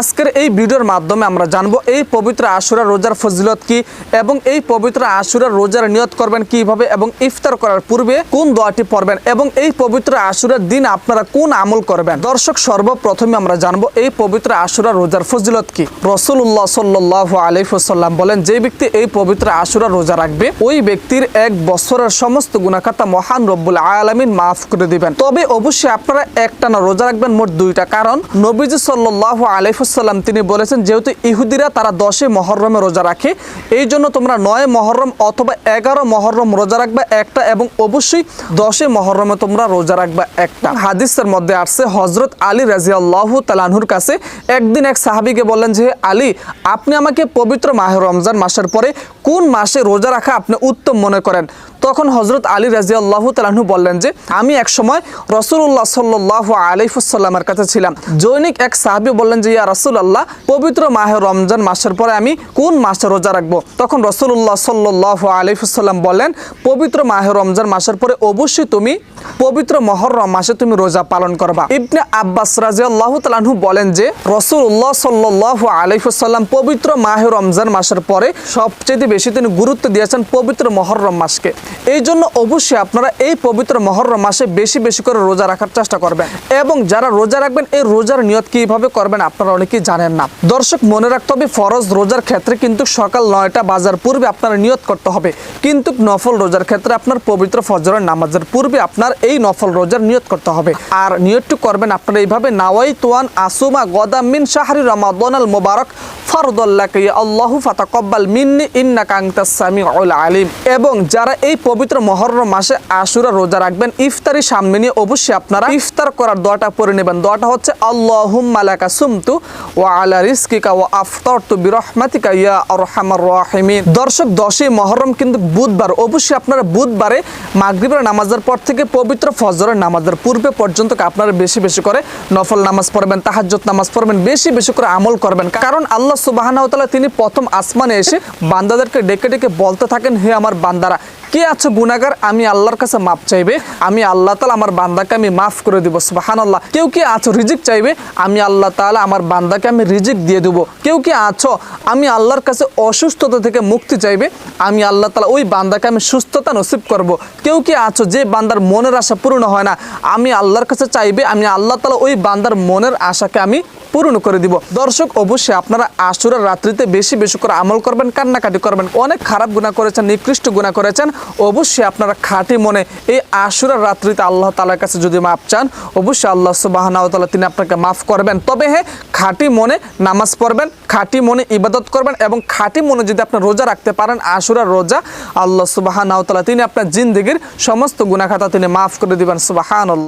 আজকের এই ভিডিওর মাধ্যমে আমরা জানব এই পবিত্র আশুরা রোজার ফজিলত কি এবং এই পবিত্র আশুরা রোজার নিয়ত করবেন কীভাবে এবং ইফতার করার পূর্বে কোন দোয়াটি পড়বেন এবং এই পবিত্র আশুরার দিন আপনারা কোন আমল করবেন? দর্শক, সর্বপ্রথমে আমরা জানব এই পবিত্র আশুরা রোজার ফজিলত কি। রসুল্লাহ সাল্লাহ আলিফুসাল্লাম বলেন, যে ব্যক্তি এই পবিত্র আশুরা রোজা রাখবে, ওই ব্যক্তির এক বছরের সমস্ত গুণাখাতা মহান রব্বুল আলমিন মাফ করে দিবেন। তবে অবশ্যই আপনারা একটানা রোজা রাখবেন মোট দুইটা। কারণ নবীজি সাল্লাহ আলিফুসাল্লাম তিনি বলেছেন, যেহেতু ইহুদিরা তারা দশে মহরমে রোজা রাখে এই জন্য তোমরা নয় মহরম অথবা এগারো মহরম রোজা রাখবে একটা এবং অবশ্যই দশে মহরমে তোমরা রোজা রাখবে একটা। হাদিসের মধ্যে আসছে হজরত আলী রাজি আল্লাহ তালানহুর কাছে একদিন এক সাহাবিকে বললেন যে, আলী, আপনি আমাকে পবিত্র মাহ রমজান মাসের পরে কোন মাসে রোজা রাখা আপনি উত্তম মনে করেন? তখন হজরত আলী রাজি আল্লাহ তালাহু বললেন যে, আমি এক সময় রসুল্লাহ সাল্লাহ আলিফুসাল্লামের কাছে ছিলাম। জৈনিক এক সাহাবি বললেন যে, ইয়া রসুল আল্লাহ পবিত্র মাহে রমজান মাসের পরে আমি কোন মাসে রোজা রাখব? তখন রসুল্লাহ সাল্লাহ আলিফুসাল্লাম বললেন, পবিত্র মাহে রমজান মাসের পরে অবশ্যই তুমি পবিত্র মহরম মাসে তুমি রোজা পালন করবা। ইবনে আব্বাস রাজি আল্লাহ তালাহু বলেন যে রসুল্লাহ সাল্লাহ আলিফুসাল্লাম পবিত্র মাহে রমজান মাসের পরে সবচেয়ে বেশি তিনি গুরুত্ব দিয়েছেন পবিত্র মহরম মাসকে। এই জন্য অবশ্যই আপনারা এই পবিত্র মহরম মাসে বেশি বেশি করে রোজা রাখার চেষ্টা করবেন। এবং যারা রোজা রাখবেন, এই রোজার নিয়ত কীভাবে করবেন আপনারা অনেকেই জানেন না। দর্শক, মনে রাখতে হবে ফরজ রোজার ক্ষেত্রে কিন্তু সকাল নয়টা বাজার পূর্বে আপনারা নিয়ত করতে হবে। কিন্তু নফল রোজার ক্ষেত্রে আপনার পবিত্র ফজরের নামাজের পূর্বে আপনার এই নফল রোজার নিয়ত করতে হবে। আর নিয়তটি করবেন আপনারা এইভাবে, নাওয়াই তোয়ান আসুমা গদা মিন শাহরি রমাদন আল মোবারক ফরদুল্লাহকে আল্লাহ ফাতাকব্বাল মিন্নি ইন্নাকা আনতাস সামিউল আলিম। এবং যারা এই পবিত্র মহরম মাসে আশুরা রোজা রাখবেন। ইফতারি সামনে নিয়ে অবশ্যই আপনারা ইফতার করার দোয়াটা পড়ে নেবেন। দোয়াটা হচ্ছে, আল্লাহুম্মা লাকা সুমতু ওয়া আলা রিজকিকা ওয়া আফতারতু বিরহমাতিকা ইয়া আরহামার রাহিমিন। দর্শক, দশই মহরম কিন্তু বুধবার। অবশ্যই আপনারা বুধবারে মাগরিবের নামাজের পর থেকে পবিত্র ফজরের নামাজের পূর্বে পর্যন্ত আপনারা বেশি বেশি করে নফল নামাজ পড়বেন, তাহাজ্জুদ নামাজ পড়বেন, বেশি বেশি করে আমল করবেন। কারণ আল্লাহ সুবহানাহু ওয়া তিনি প্রথম আসমানে এসে বান্দাদেরকে ডেকে ডেকে বলতে থাকেন, হে আমার বান্দারা কে আছো গুনাগার আমি আল্লাহর কাছে মাপ চাইবে। আমি আল্লাহ তালা আমার বান্দাকে আমি মাফ করে দিব সুবাহান আল্লাহ কেউ কি আছো রিজিক চাইবে? আমি আল্লাহ তালা আমার বান্দাকে আমি রিজিক দিয়ে দেবো। কেউ কি আছো? আমি আল্লাহর কাছে অসুস্থতা থেকে মুক্তি চাইবে? আমি আল্লাহ তালা ওই বান্দাকে আমি সুস্থতা নসিব করব। কেউ কি আছো যে বান্দার মনের আশা পূর্ণ হয় না? আমি আল্লাহর কাছে চাইবে, আমি আল্লাহ তালা ওই বান্দার মনের আশাকে আমি পূরণ করে দিব। দর্শক, অবশ্যই আপনারা আশুরার রাত্রিতে বেশি বেশি করে আমল করবেন, কান্নাকাটি করবেন, অনেক খারাপ গুণা করেছেন, নিকৃষ্ট গুণা করেছেন, অবশ্যই আপনারা খাঁটি মনে এই আশুরার রাত্রিতে আল্লাহ তালার কাছে যদি মাপ চান, অবশ্যই আল্লাহ সুবাহানাওতালা তিনি আপনাকে মাফ করবেন। তবে হ্যাঁ খাঁটি মনে নামাজ পড়বেন, খাঁটি মনে ইবাদত করবেন এবং খাঁটি মনে যদি আপনি রোজা রাখতে পারেন আশুরার রোজা, আল্লাহ সুবাহানাওতালা তিনি আপনার জিন্দগির সমস্ত গুণাখাতা তিনি মাফ করে দিবেন সুবাহান